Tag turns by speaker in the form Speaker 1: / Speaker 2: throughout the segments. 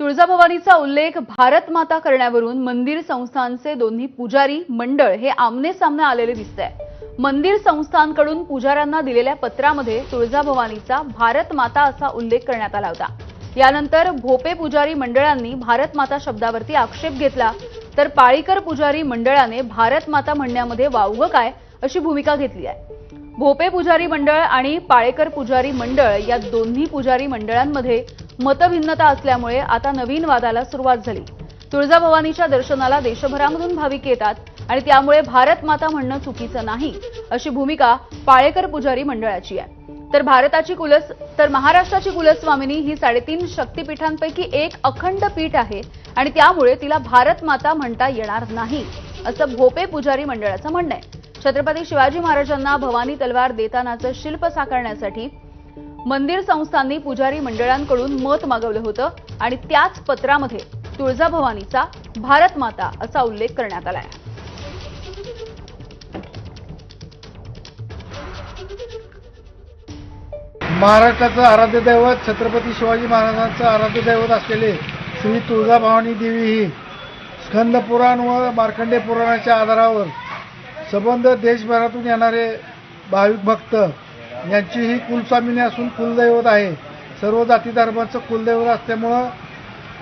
Speaker 1: तुळजाभवानीचा उल्लेख भारत माता करण्यावरून मंदिर संस्थानचे दोन्ही पुजारी मंडळ हे आमने सामने आलेले दिसत आहे मंदिर संस्थांकडून पुजाऱ्यांना दिलेल्या पत्रामध्ये तुळजाभवानीचा भारत माता असा उल्लेख करण्यात आला होता. यानंतर भोपे पुजारी मंडळांनी भारत माता शब्दावरती आक्षेप घेतला. तर पाळीकर पुजारी मंडळाने भारत माता म्हणण्यामध्ये वावगं काय अशी भूमिका घेतली आहे. भोपे पुजारी मंडळ आणि पाळेकर पुजारी मंडळ या दोन्ही पुजारी मंडळांमध्ये मतभिन्नता असल्यामुळे आता नवीन वादाला सुरुवात झाली. तुळजाभवानीच्या दर्शनाला देशभरामधून भाविक येतात आणि त्यामुळे भारत माता म्हणणं चुकीचं नाही अशी भूमिका पाळेकर पुजारी मंडळाची आहे. तर भारताची कुलस तर महाराष्ट्राची कुलस्वामिनी ही साडेतीन शक्तिपीठांपैकी एक अखंड पीठ आहे आणि त्यामुळे तिला भारत माता म्हणता येणार नाही असं भोपे पुजारी मंडळाचं म्हणणं आहे. छत्रपती शिवाजी महाराजांना भवानी तलवार देतानाचं शिल्प साकारण्यासाठी मंदिर संस्थांनी पुजारी मंडळांकडून मत मागवलं होतं आणि त्याच पत्रामध्ये तुळजाभवानीचा भारत माता असा उल्लेख करण्यात आलाय.
Speaker 2: महाराष्ट्राचं आराध्य दैवत छत्रपती शिवाजी महाराजांचं आराध्य दैवत असलेले श्री तुळजाभवानी देवी ही स्कंद पुराण व मार्कंडे पुराणाच्या आधारावर संबंध देशभरातून येणारे भाविक भक्त यांची ही कुलस्वामिनी असून कुलदैवत आहे. सर्व जाती धर्माचं कुलदैवत असल्यामुळं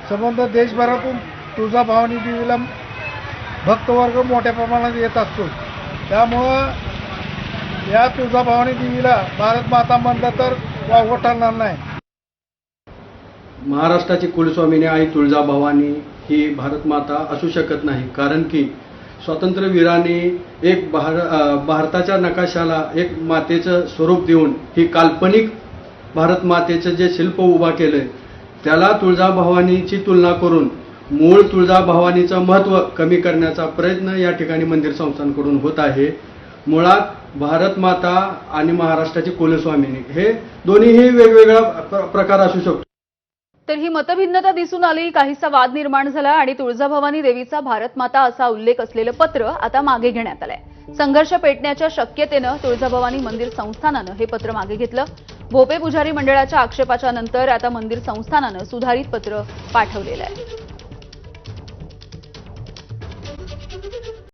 Speaker 2: संबंध देशभरातून तुळजाभवानी देवीला भक्तवर्ग मोठ्या प्रमाणात येत असतो. त्यामुळं या तुळजाभवानी देवीला भारत माता म्हणलं तर वावगं ठरणार नाही.
Speaker 3: महाराष्ट्राची कुलस्वामिनी आई तुळजाभवानी ही भारत माता असू शकत नाही. कारण की स्वातंत्र्यवीरांनी एक भार भारताच्या नकाशाला एक मातेचं स्वरूप देऊन ही काल्पनिक भारत मातेचं जे शिल्प उभा केलंय त्याला तुळजाभवानीची तुलना करून मूळ तुळजाभवानीचं महत्त्व कमी करण्याचा प्रयत्न या ठिकाणी मंदिर संस्थांकडून होत आहे. मुळात भारत माता आणि महाराष्ट्राची कुलस्वामिनी हे दोन्हीही वेगवेगळा प्र- प्रकार असू शकतो.
Speaker 1: तर ही मतभिन्नता दिसून आली. काहीसा वाद निर्माण झाला आणि तुळजाभवानी देवीचा भारत माता असा उल्लेख असलेलं पत्र आता मागे घेण्यात आलंय. संघर्ष पेटण्याच्या शक्यतेनं तुळजाभवानी मंदिर संस्थानानं हे पत्र मागे घेतलं. भोपे पुजारी मंडळाच्या आक्षेपाच्या नंतर आता मंदिर संस्थानानं सुधारित पत्र पाठवलेलं आहे.